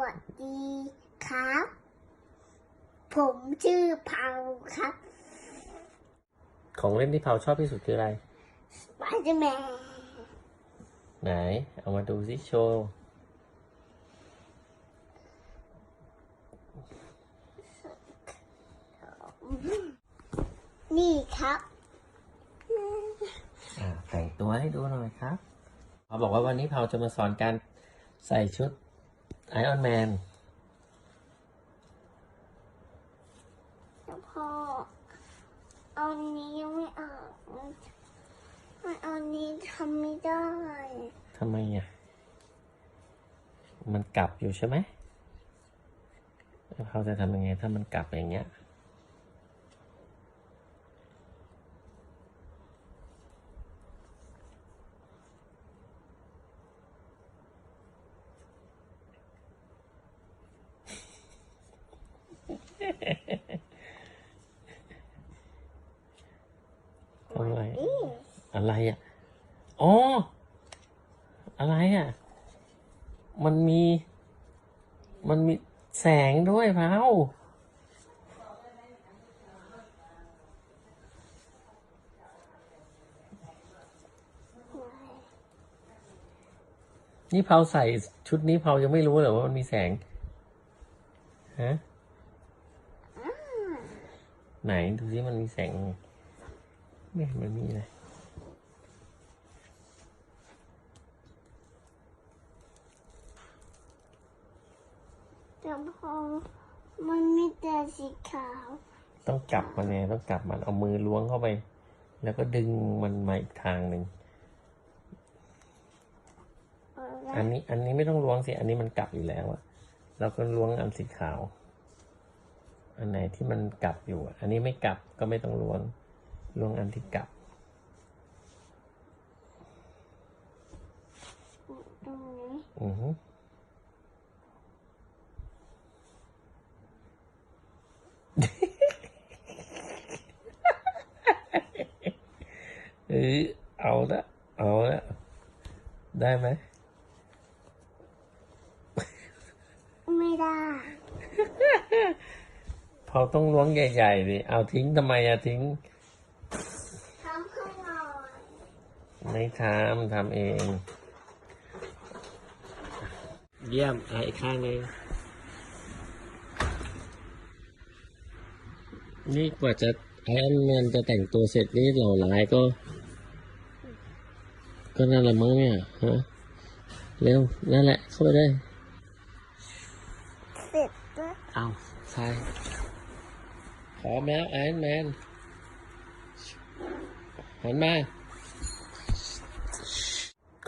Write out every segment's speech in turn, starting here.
วัสดีครับ ผมชื่อเผาครับ ของเล่นที่เผาชอบที่สุดคืออะไร สไปเดอร์แมน ไหน เอามาดูซิโชว์นี่ครับ อ่าแต่งตัวให้ดูหน่อยครับเขาบอกว่าวันนี้เผาจะมาสอนการใส่ชุด ไอออนแมนแล้วพอเอานี้ยังไม่ออกมันเอานี้ทำไม่ได้ทำไมอะ มันกลับอยู่ใช่ไหมแล้วเขาจะทำยังไงถ้ามันกลับอย่างเงี้ย อะไรนี่อะไรอะ อ๋อ อะไรอะ มันมี มันมีแสงด้วยเผานี่เผาใส่ชุดนี้เผายังไม่รู้เลยว่ามันมีแสง ฮะ ไหนดูสิมันมีแสงไงไม่เห็นมันมีเลยแต่พอมันมีแต่สีขาว ต้องกลับมันเนี่ยต้องกลับมันเอามือล้วงเข้าไป แล้วก็ดึงมันมาอีกทางหนึ่งเอออันนี้อันนี้ไม่ต้องล้วงสิ อันนี้มันกลับอยู่แล้วอะเราก็ล้วงอันสีขาว อันไหนที่มันกลับอยู่อะอันนี้ไม่กลับก็ไม่ต้องล้วงล้วงอันที่กลับตรงนี้อือฮึเออเอาละเอาละได้ไหมไม่ได้ พอต้องล้วงใหญ่ๆดิเอาทิ้งทำไมอะทิ้งทำข้างนอกไม่ทำทำเอง เยี่ยมอะอีกข้างหนึงนี่กว่าจะไอออนแมนจะแต่งตัวเสร็จนี่เหล่าร้ายก็ ก็นั่นแหละมั้งเนี่ยฮะเร็วนั่นแหละเข้าไปได้ เสร็จแล้วเอาใช่ พร้อมแล้วไอรอนแมนหันมา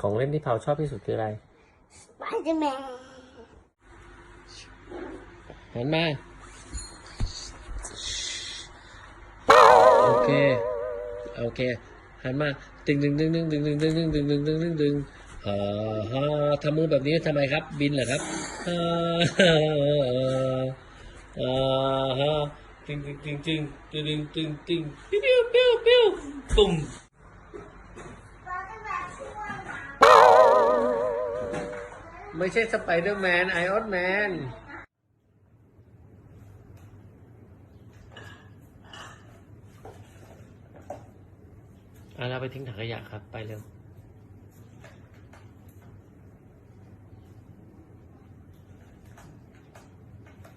ของเล่นที่เผาชอบที่สุดคืออะไรสไปเดอร์แมนหันมา โอเค โอเค หันมาตึงตึงตึงตึงตึงตึงตึงตึงตึงตึงตึงตึงตึงฮ่าฮ่าทำมือแบบนี้ทำไมครับ บินเหรอครับฮ่าฮ่าฮ่าฮ่า ตึงตึงตึงตึงตึงตึงตึงปิ้วปิ้วปิ้วปุ่มไม่ใช่สไปเดอร์แมนไอออนแมนอะเราไปทิ้งถังขยะครับ ไปเร็ว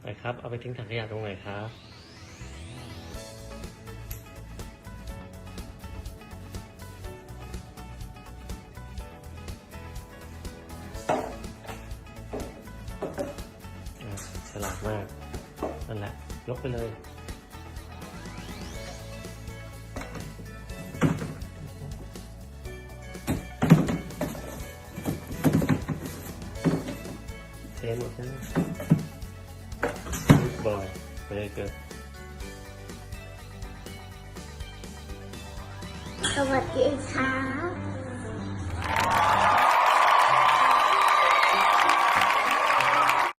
ไปครับ เอาไปทิ้งถังขยะตรงไหนครับ ฉลาดมาก นั่นแหละ ยกไปเลย เทหมดใช่ไหม Good boy very good สวัสดีครับ